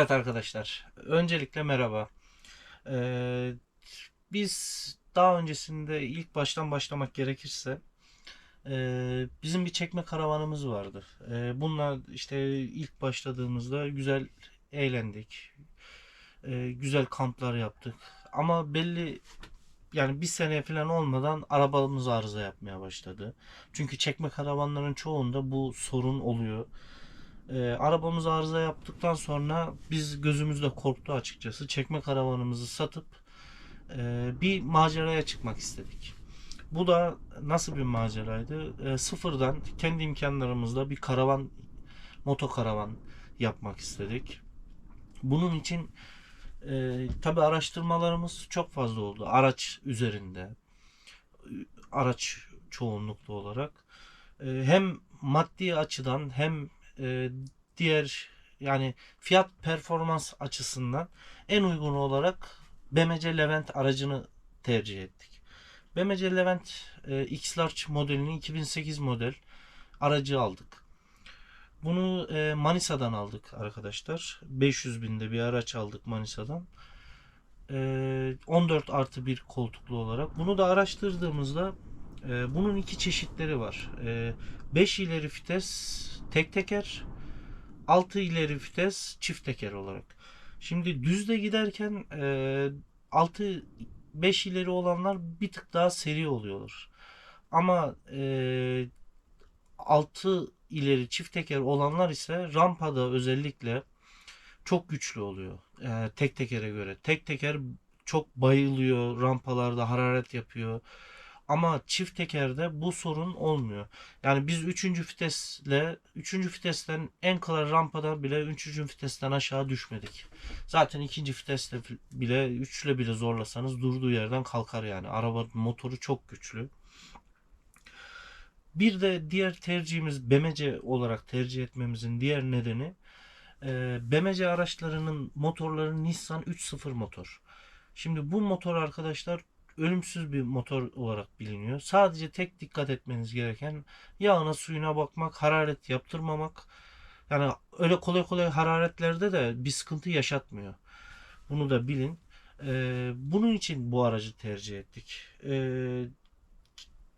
Evet arkadaşlar, öncelikle merhaba. Ee, biz daha öncesinde ilk baştan başlamak gerekirse e, bizim bir çekme karavanımız vardı. E, bununla işte ilk başladığımızda güzel eğlendik, E, güzel kamplar yaptık. Ama belli yani bir sene falan olmadan arabamız arıza yapmaya başladı. Çünkü çekme karavanların çoğunda bu sorun oluyor. Ee, arabamız arıza yaptıktan sonra biz gözümüzde korktu açıkçası. Çekme karavanımızı satıp e, bir maceraya çıkmak istedik. Bu da nasıl bir maceraydı? E, sıfırdan kendi imkanlarımızla bir karavan, motokaravan yapmak istedik. Bunun için e, tabi araştırmalarımız çok fazla oldu. Araç üzerinde, araç çoğunluklu olarak. E, hem maddi açıdan hem e, diğer yani fiyat performans açısından en uygun olarak BMC Levent aracını tercih ettik. BMC Levent e, X-Large modelini 2008 model aracı aldık. Bunu e, Manisa'dan aldık arkadaşlar. 500 binde bir araç aldık Manisa'dan. E, 14 artı bir koltuklu olarak. Bunu da araştırdığımızda e, bunun iki çeşitleri var. E, 5 ileri vites tek teker, 6 ileri vites çift teker olarak. Şimdi düzde giderken e, 6 5 ileri olanlar bir tık daha seri oluyorlar. Ama e, 6 ileri çift teker olanlar ise rampada özellikle çok güçlü oluyor. E, tek tekere göre. Tek teker çok bayılıyor rampalarda hararet yapıyor. Ama çift tekerde bu sorun olmuyor. Yani biz 3. vitesle 3. vitesten en kolay rampadan bile 3. vitesten aşağı düşmedik. Zaten 2. viteste bile 3 ile bile zorlasanız durduğu yerden kalkar yani. Araba motoru çok güçlü. Bir de diğer tercihimiz BMC olarak tercih etmemizin diğer nedeni e, BMC araçlarının motorları Nissan 3.0 motor. Şimdi bu motor arkadaşlar ölümsüz bir motor olarak biliniyor. Sadece tek dikkat etmeniz gereken yağına suyuna bakmak, hararet yaptırmamak. Yani öyle kolay kolay hararetlerde de bir sıkıntı yaşatmıyor. Bunu da bilin. Ee, bunun için bu aracı tercih ettik. Ee,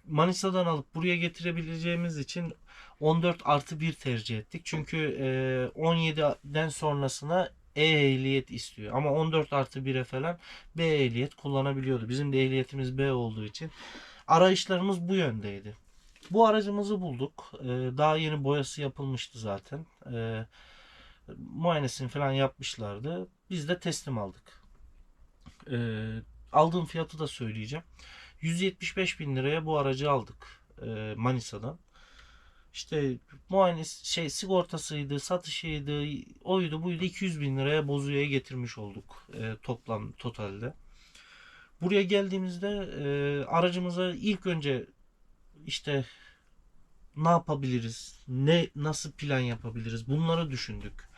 Manisa'dan alıp buraya getirebileceğimiz için 14 artı 1 tercih ettik. Çünkü e, 17'den sonrasına e ehliyet istiyor. Ama 14 artı 1'e falan B ehliyet kullanabiliyordu. Bizim de ehliyetimiz B olduğu için arayışlarımız bu yöndeydi. Bu aracımızı bulduk. Ee, daha yeni boyası yapılmıştı zaten. Ee, muayenesini falan yapmışlardı. Biz de teslim aldık. Ee, aldığım fiyatı da söyleyeceğim. 175 bin liraya bu aracı aldık e, Manisa'dan. İşte muayenesi şey sigortasıydı, satışıydı, oydu buydu 200 bin liraya bozuya getirmiş olduk e, toplam totalde. Buraya geldiğimizde e, aracımıza ilk önce işte ne yapabiliriz, ne nasıl plan yapabiliriz bunları düşündük.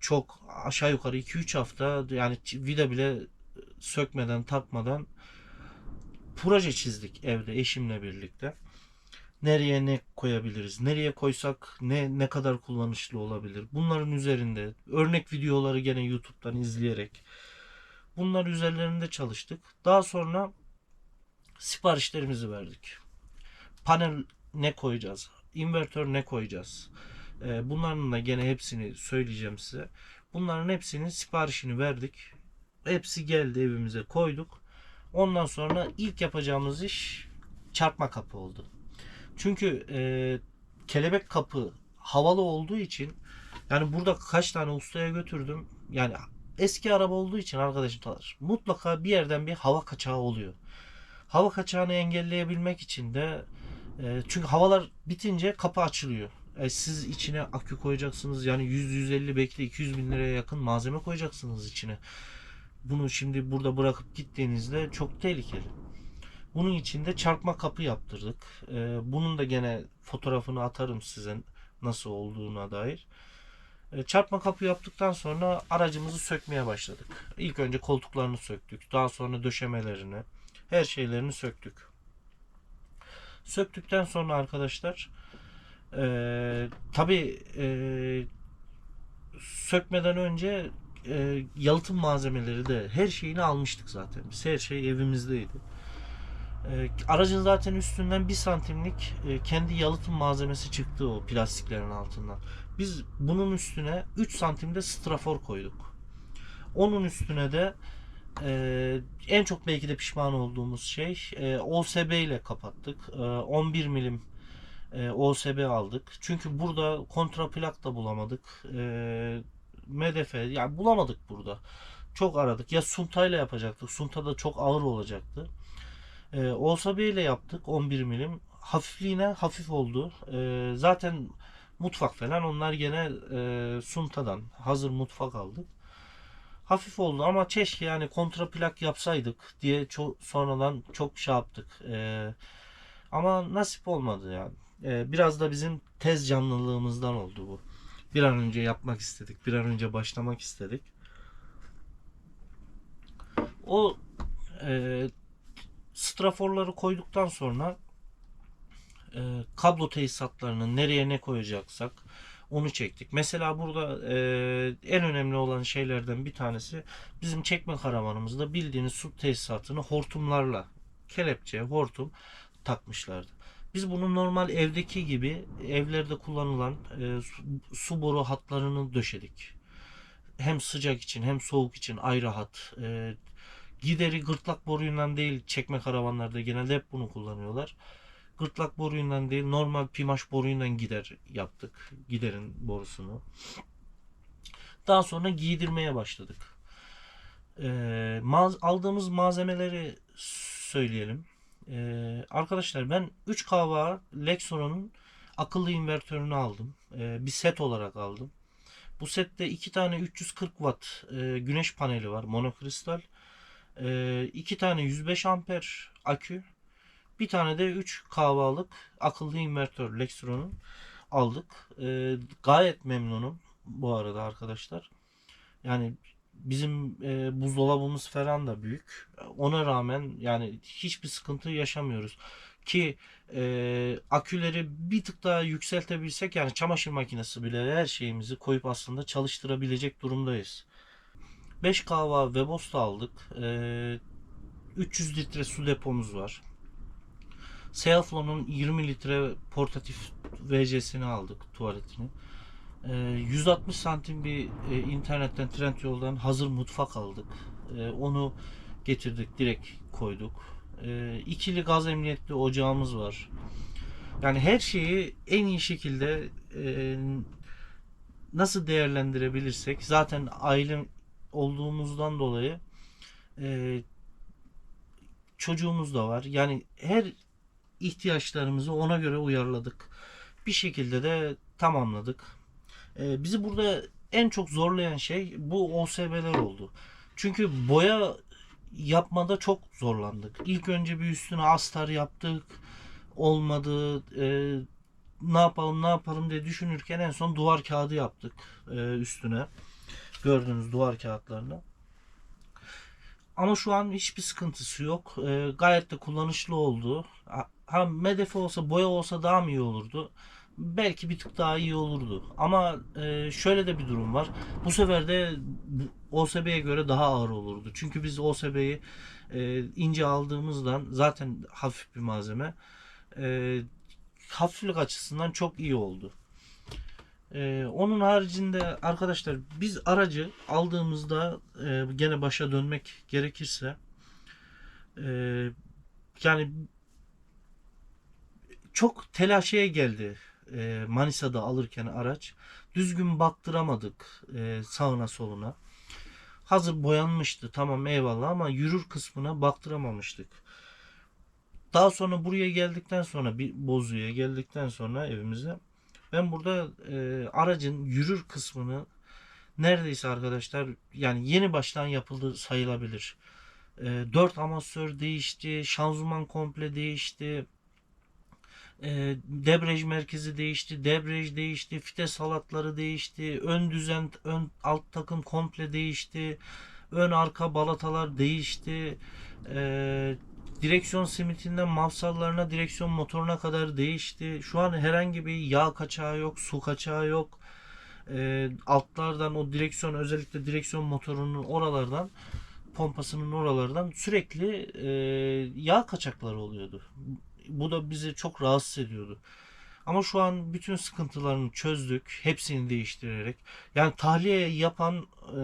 Çok aşağı yukarı 2-3 hafta yani vida bile sökmeden takmadan proje çizdik evde eşimle birlikte nereye ne koyabiliriz? Nereye koysak ne ne kadar kullanışlı olabilir? Bunların üzerinde örnek videoları gene YouTube'dan izleyerek bunlar üzerlerinde çalıştık. Daha sonra siparişlerimizi verdik. Panel ne koyacağız? Invertör ne koyacağız? Ee, bunların da gene hepsini söyleyeceğim size. Bunların hepsinin siparişini verdik. Hepsi geldi evimize koyduk. Ondan sonra ilk yapacağımız iş çarpma kapı oldu. Çünkü e, kelebek kapı havalı olduğu için yani burada kaç tane ustaya götürdüm. Yani eski araba olduğu için arkadaşlar mutlaka bir yerden bir hava kaçağı oluyor. Hava kaçağını engelleyebilmek için de e, çünkü havalar bitince kapı açılıyor. E, siz içine akü koyacaksınız yani 100-150 belki de 200 bin liraya yakın malzeme koyacaksınız içine. Bunu şimdi burada bırakıp gittiğinizde çok tehlikeli. Bunun için de çarpma kapı yaptırdık. Ee, bunun da gene fotoğrafını atarım size nasıl olduğuna dair. Ee, çarpma kapı yaptıktan sonra aracımızı sökmeye başladık. İlk önce koltuklarını söktük. Daha sonra döşemelerini, her şeylerini söktük. Söktükten sonra arkadaşlar e, tabi e, sökmeden önce e, yalıtım malzemeleri de her şeyini almıştık zaten. Biz her şey evimizdeydi. E, aracın zaten üstünden bir santimlik e, kendi yalıtım malzemesi çıktı o plastiklerin altından. Biz bunun üstüne 3 santimde strafor koyduk. Onun üstüne de e, en çok belki de pişman olduğumuz şey e, OSB ile kapattık. E, 11 milim e, OSB aldık. Çünkü burada kontraplak da bulamadık. E, MDF yani bulamadık burada. Çok aradık. Ya suntayla yapacaktık. Sunta da çok ağır olacaktı. E, OSB ile yaptık 11 milim. Hafifliğine hafif oldu. E, zaten mutfak falan onlar gene e, suntadan hazır mutfak aldık. Hafif oldu ama keşke yani kontraplak yapsaydık diye çok sonradan çok şey yaptık. E, ama nasip olmadı yani. E, biraz da bizim tez canlılığımızdan oldu bu. Bir an önce yapmak istedik. Bir an önce başlamak istedik. O e, straforları koyduktan sonra e, kablo tesisatlarını nereye ne koyacaksak onu çektik. Mesela burada e, en önemli olan şeylerden bir tanesi bizim çekme karavanımızda bildiğiniz su tesisatını hortumlarla kelepçe, hortum takmışlardı. Biz bunu normal evdeki gibi evlerde kullanılan e, su, su boru hatlarını döşedik. Hem sıcak için hem soğuk için ayrı hat. E, gideri gırtlak boruyla değil çekme karavanlarda genelde hep bunu kullanıyorlar. Gırtlak boruyla değil normal pimaş boruyla gider yaptık. Giderin borusunu. Daha sonra giydirmeye başladık. E, maz- aldığımız malzemeleri söyleyelim. Ee, arkadaşlar ben 3 kava Lexron'un akıllı invertörünü aldım. Ee, bir set olarak aldım. Bu sette 2 tane 340 watt e, güneş paneli var monokristal. 2 e, tane 105 amper akü. Bir tane de 3 kahvalık akıllı invertör Lexron'un aldık. E, gayet memnunum bu arada arkadaşlar. Yani bizim e, buzdolabımız falan da büyük. Ona rağmen yani hiçbir sıkıntı yaşamıyoruz. Ki e, aküleri bir tık daha yükseltebilsek yani çamaşır makinesi bile her şeyimizi koyup aslında çalıştırabilecek durumdayız. 5 kahva Webos'ta aldık. E, 300 litre su depomuz var. Seaflon'un 20 litre portatif WC'sini aldık tuvaletini. 160 ee, santim bir e, internetten Trendyol'dan hazır mutfak aldık. Ee, onu getirdik direkt koyduk. Ee, ikili gaz emniyetli ocağımız var. Yani her şeyi en iyi şekilde e, nasıl değerlendirebilirsek zaten aile olduğumuzdan dolayı e, çocuğumuz da var. Yani her ihtiyaçlarımızı ona göre uyarladık. Bir şekilde de tamamladık. E, bizi burada en çok zorlayan şey bu OSB'ler oldu. Çünkü boya yapmada çok zorlandık. İlk önce bir üstüne astar yaptık. Olmadı. E, ne yapalım ne yapalım diye düşünürken en son duvar kağıdı yaptık e, üstüne. Gördüğünüz duvar kağıtlarını. Ama şu an hiçbir sıkıntısı yok. E, gayet de kullanışlı oldu. Ha medefe olsa boya olsa daha mı iyi olurdu? belki bir tık daha iyi olurdu. Ama e, şöyle de bir durum var. Bu sefer de OSB'ye göre daha ağır olurdu. Çünkü biz OSB'yi e, ince aldığımızdan zaten hafif bir malzeme. E, hafiflik açısından çok iyi oldu. Ee, onun haricinde arkadaşlar biz aracı aldığımızda e, gene başa dönmek gerekirse e, yani çok telaşeye geldi e, Manisa'da alırken araç düzgün baktıramadık e, sağına soluna. Hazır boyanmıştı tamam eyvallah ama yürür kısmına baktıramamıştık. Daha sonra buraya geldikten sonra bir bozuya geldikten sonra evimize ben burada e, aracın yürür kısmını neredeyse arkadaşlar yani yeni baştan yapıldı sayılabilir. E, 4 amasör değişti, şanzıman komple değişti. E, debriyaj merkezi değişti, debriyaj değişti, fites halatları değişti, ön düzen, ön alt takım komple değişti, ön arka balatalar değişti, e, direksiyon simitinden mafsallarına, direksiyon motoruna kadar değişti. Şu an herhangi bir yağ kaçağı yok, su kaçağı yok. e, altlardan o direksiyon özellikle direksiyon motorunun oralardan pompasının oralardan sürekli e, yağ kaçakları oluyordu. Bu da bizi çok rahatsız ediyordu. Ama şu an bütün sıkıntılarını çözdük. Hepsini değiştirerek. Yani tahliye yapan e,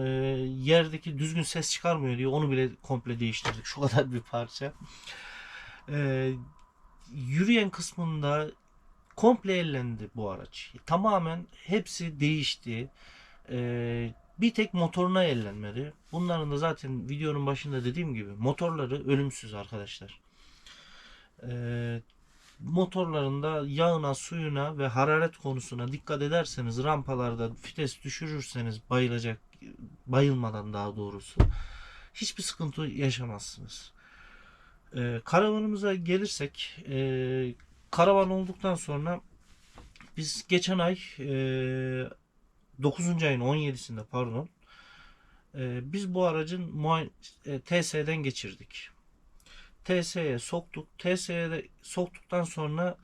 yerdeki düzgün ses çıkarmıyor diye onu bile komple değiştirdik. Şu kadar bir parça. E, yürüyen kısmında komple ellendi bu araç. Tamamen hepsi değişti. E, bir tek motoruna ellenmedi. Bunların da zaten videonun başında dediğim gibi motorları ölümsüz arkadaşlar. E, motorlarında yağına, suyuna ve hararet konusuna dikkat ederseniz rampalarda vites düşürürseniz bayılacak bayılmadan daha doğrusu hiçbir sıkıntı yaşamazsınız. Ee, karavanımıza gelirsek e, karavan olduktan sonra biz geçen ay e, 9. ayın 17'sinde pardon e, biz bu aracın e, TS'den geçirdik. TS'ye soktuk. TS'ye soktuktan sonra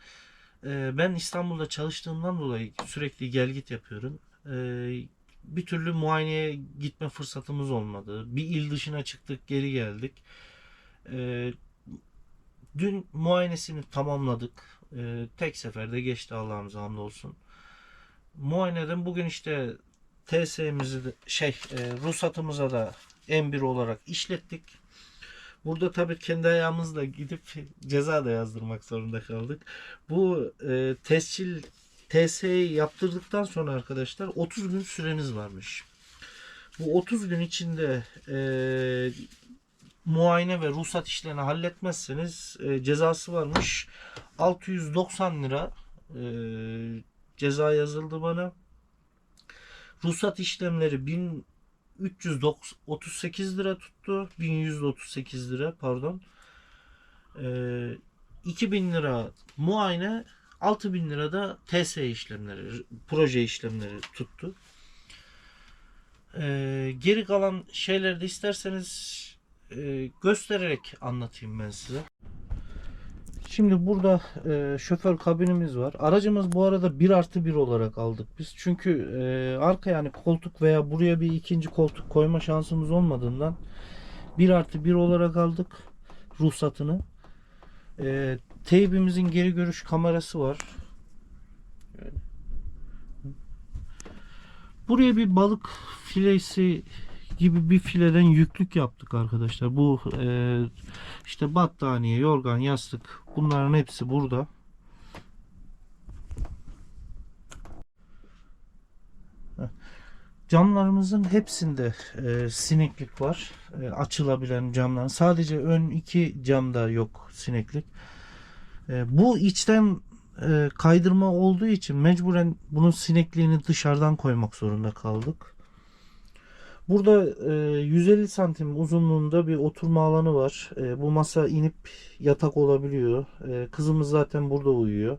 e, ben İstanbul'da çalıştığımdan dolayı sürekli gel git yapıyorum. E, bir türlü muayeneye gitme fırsatımız olmadı. Bir il dışına çıktık, geri geldik. E, dün muayenesini tamamladık. E, tek seferde geçti Allah'ımıza hamdolsun. Muayeneden bugün işte TS'mizi de, şey e, ruhsatımıza da M1 olarak işlettik. Burada tabii kendi ayağımızla gidip ceza da yazdırmak zorunda kaldık. Bu e, tescil TS'yi yaptırdıktan sonra arkadaşlar 30 gün süreniz varmış. Bu 30 gün içinde e, muayene ve ruhsat işlerini halletmezseniz e, cezası varmış. 690 lira e, ceza yazıldı bana. Ruhsat işlemleri 1338 lira tuttu. 1138 lira pardon. Ee, 2000 lira muayene 6000 lira da TS işlemleri, proje işlemleri tuttu. Ee, geri kalan şeyleri de isterseniz e, göstererek anlatayım ben size. Şimdi burada e, şoför kabinimiz var. Aracımız bu arada 1 artı 1 olarak aldık biz. Çünkü e, arka yani koltuk veya buraya bir ikinci koltuk koyma şansımız olmadığından 1 artı 1 olarak aldık ruhsatını. E, teybimizin geri görüş kamerası var. Buraya bir balık filesi gibi bir fileden yüklük yaptık arkadaşlar. Bu e, işte battaniye, yorgan, yastık bunların hepsi burada. Camlarımızın hepsinde e, sineklik var. E, açılabilen camlar. Sadece ön iki camda yok sineklik. E, bu içten e, kaydırma olduğu için mecburen bunun sinekliğini dışarıdan koymak zorunda kaldık. Burada e, 150 santim uzunluğunda bir oturma alanı var. E, bu masa inip yatak olabiliyor. E, kızımız zaten burada uyuyor.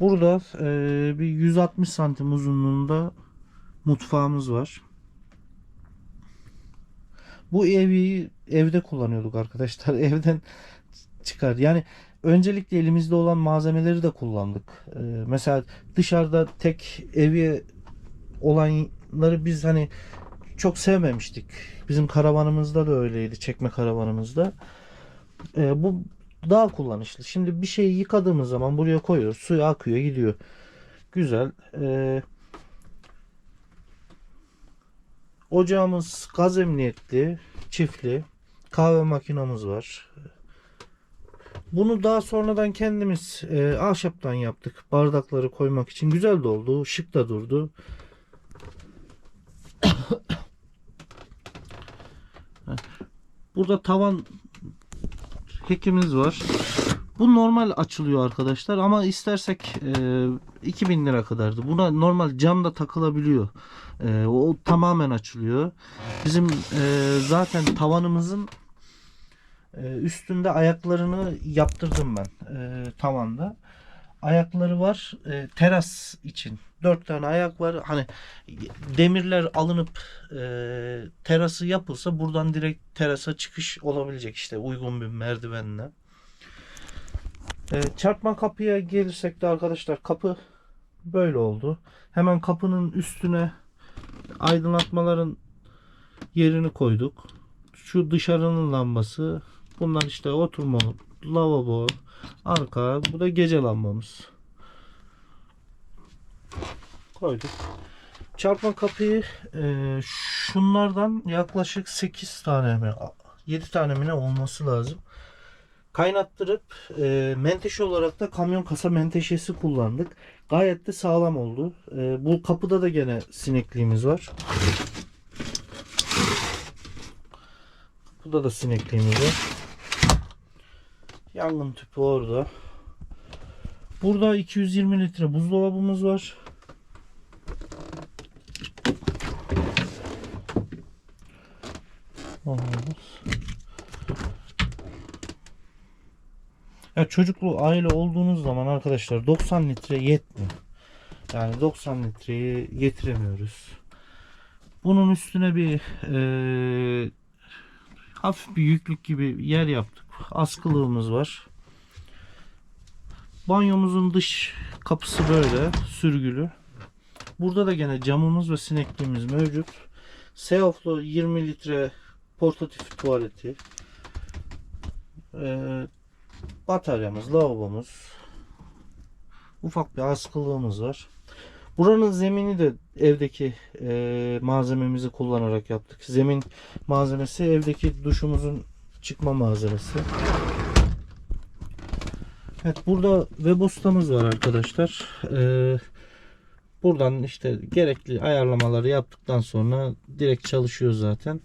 Burada e, bir 160 santim uzunluğunda mutfağımız var. Bu evi evde kullanıyorduk arkadaşlar. Evden çıkar. Yani öncelikle elimizde olan malzemeleri de kullandık. Ee, mesela dışarıda tek evi olanları biz hani çok sevmemiştik. Bizim karavanımızda da öyleydi. Çekme karavanımızda. Ee, bu daha kullanışlı. Şimdi bir şeyi yıkadığımız zaman buraya koyuyoruz. Suyu akıyor gidiyor. Güzel. Ee, ocağımız gaz emniyetli, çiftli. Kahve makinamız var. Bunu daha sonradan kendimiz e, ahşaptan yaptık. Bardakları koymak için. Güzel de oldu. Şık da durdu. Burada tavan hekimiz var. Bu normal açılıyor arkadaşlar ama istersek e, 2000 lira kadardı. Buna normal cam da takılabiliyor. E, o tamamen açılıyor. Bizim e, zaten tavanımızın ee, üstünde ayaklarını yaptırdım ben e, tavanda. Ayakları var e, teras için. Dört tane ayak var. Hani demirler alınıp e, terası yapılsa buradan direkt terasa çıkış olabilecek işte uygun bir merdivenle. Ee, çarpma kapıya gelirsek de arkadaşlar kapı böyle oldu. Hemen kapının üstüne aydınlatmaların yerini koyduk. Şu dışarının lambası. Bunlar işte oturma, lavabo, arka. Bu da gece lambamız. Koyduk. Çarpma kapıyı e, şunlardan yaklaşık 8 tane mi 7 tane mi ne olması lazım. Kaynattırıp e, menteşe olarak da kamyon kasa menteşesi kullandık. Gayet de sağlam oldu. E, bu kapıda da gene sinekliğimiz var. Burada da sinekliğimiz var. Yangın tüpü orada. Burada 220 litre buzdolabımız var. Ya çocuklu aile olduğunuz zaman arkadaşlar 90 litre yetmiyor. Yani 90 litreyi getiremiyoruz. Bunun üstüne bir eee hafif bir yüklük gibi yer yaptık. Askılığımız var. Banyomuzun dış kapısı böyle sürgülü. Burada da gene camımız ve sinekliğimiz mevcut. Seoflo 20 litre portatif tuvaleti. Ee, bataryamız, lavabomuz. Ufak bir askılığımız var. Buranın zemini de evdeki e, malzememizi kullanarak yaptık. Zemin malzemesi evdeki duşumuzun çıkma malzemesi. Evet burada webostamız var arkadaşlar. Ee, buradan işte gerekli ayarlamaları yaptıktan sonra direkt çalışıyor zaten.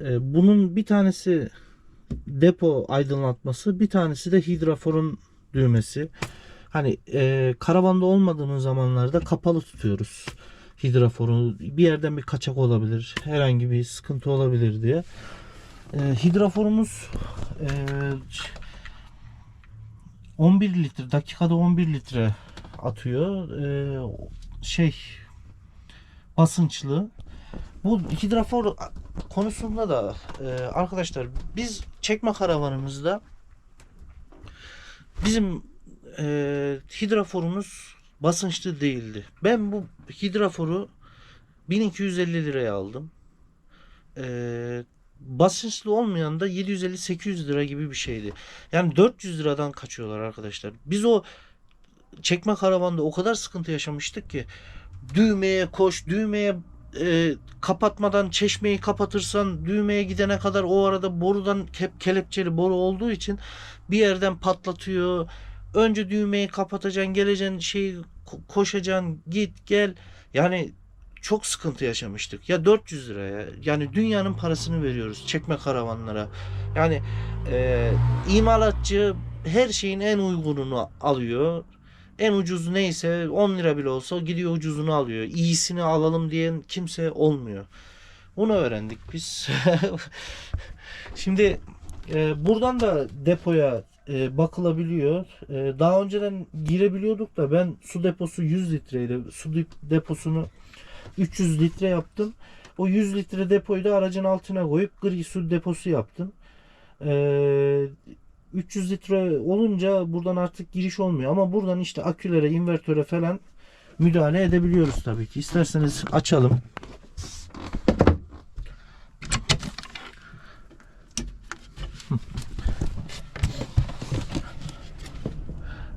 Ee, bunun bir tanesi depo aydınlatması, bir tanesi de hidraforun düğmesi. Hani e, karavanda olmadığımız zamanlarda kapalı tutuyoruz hidraforu. Bir yerden bir kaçak olabilir, herhangi bir sıkıntı olabilir diye. E, hidraforumuz e, 11 litre, dakikada 11 litre atıyor. E, şey basınçlı. Bu hidrafor konusunda da e, arkadaşlar biz çekme karavanımızda bizim e, hidraforumuz basınçlı değildi. Ben bu hidraforu 1250 liraya aldım. E, basınçlı olmayan da 750-800 lira gibi bir şeydi. Yani 400 liradan kaçıyorlar arkadaşlar. Biz o çekme karavanda o kadar sıkıntı yaşamıştık ki düğmeye koş, düğmeye e, kapatmadan çeşmeyi kapatırsan düğmeye gidene kadar o arada borudan hep kelepçeli boru olduğu için bir yerden patlatıyor. Önce düğmeyi kapatacaksın, geleceksin şey koşacaksın, git gel. Yani çok sıkıntı yaşamıştık. Ya 400 liraya yani dünyanın parasını veriyoruz çekme karavanlara. Yani e, imalatçı her şeyin en uygununu alıyor. En ucuz neyse 10 lira bile olsa gidiyor ucuzunu alıyor. İyisini alalım diyen kimse olmuyor. Bunu öğrendik biz. Şimdi e, buradan da depoya e, bakılabiliyor. E, daha önceden girebiliyorduk da ben su deposu 100 litreydi. Su deposunu 300 litre yaptım. O 100 litre depoyu da aracın altına koyup gri su deposu yaptım. E, 300 litre olunca buradan artık giriş olmuyor. Ama buradan işte akülere, invertöre falan müdahale edebiliyoruz tabii ki. İsterseniz açalım.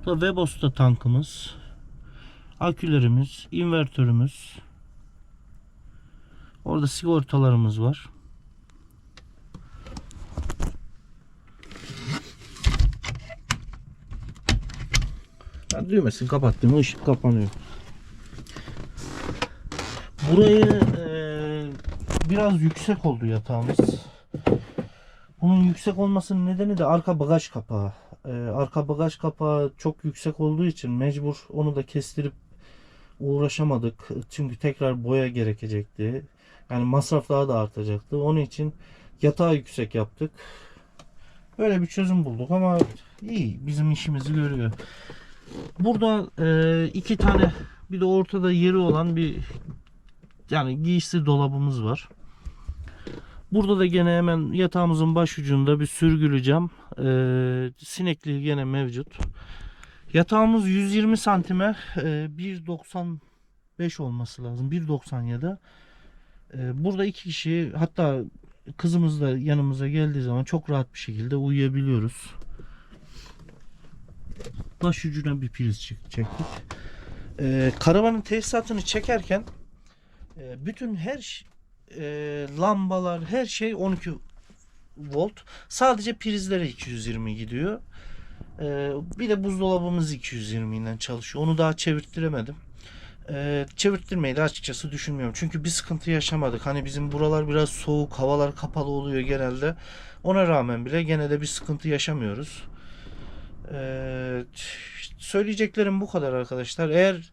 Bu Webosta tankımız. Akülerimiz, invertörümüz. Orada sigortalarımız var. Ben düğmesini kapattım. ışık kapanıyor. Burayı e, biraz yüksek oldu yatağımız. Bunun yüksek olmasının nedeni de arka bagaj kapağı. E, arka bagaj kapağı çok yüksek olduğu için mecbur onu da kestirip uğraşamadık. Çünkü tekrar boya gerekecekti. Yani masraf daha da artacaktı. Onun için yatağı yüksek yaptık. Böyle bir çözüm bulduk ama iyi bizim işimizi görüyor. Burada e, iki tane bir de ortada yeri olan bir yani giysi dolabımız var. Burada da gene hemen yatağımızın baş ucunda bir sürgülü cam. Ee, sinekliği gene mevcut. Yatağımız 120 santime e, 1.95 olması lazım. 1.90 ya da. Ee, burada iki kişi hatta kızımız da yanımıza geldiği zaman çok rahat bir şekilde uyuyabiliyoruz. Baş ucuna bir priz çek- çektik. Ee, karavanın tesisatını çekerken e, bütün her e, lambalar her şey 12 volt. Sadece prizlere 220 gidiyor. Ee, bir de buzdolabımız 220 ile çalışıyor. Onu daha çevirttiremedim. Ee, çevirttirmeyi de açıkçası düşünmüyorum. Çünkü bir sıkıntı yaşamadık. Hani bizim buralar biraz soğuk, havalar kapalı oluyor genelde. Ona rağmen bile gene de bir sıkıntı yaşamıyoruz. Ee, söyleyeceklerim bu kadar arkadaşlar. Eğer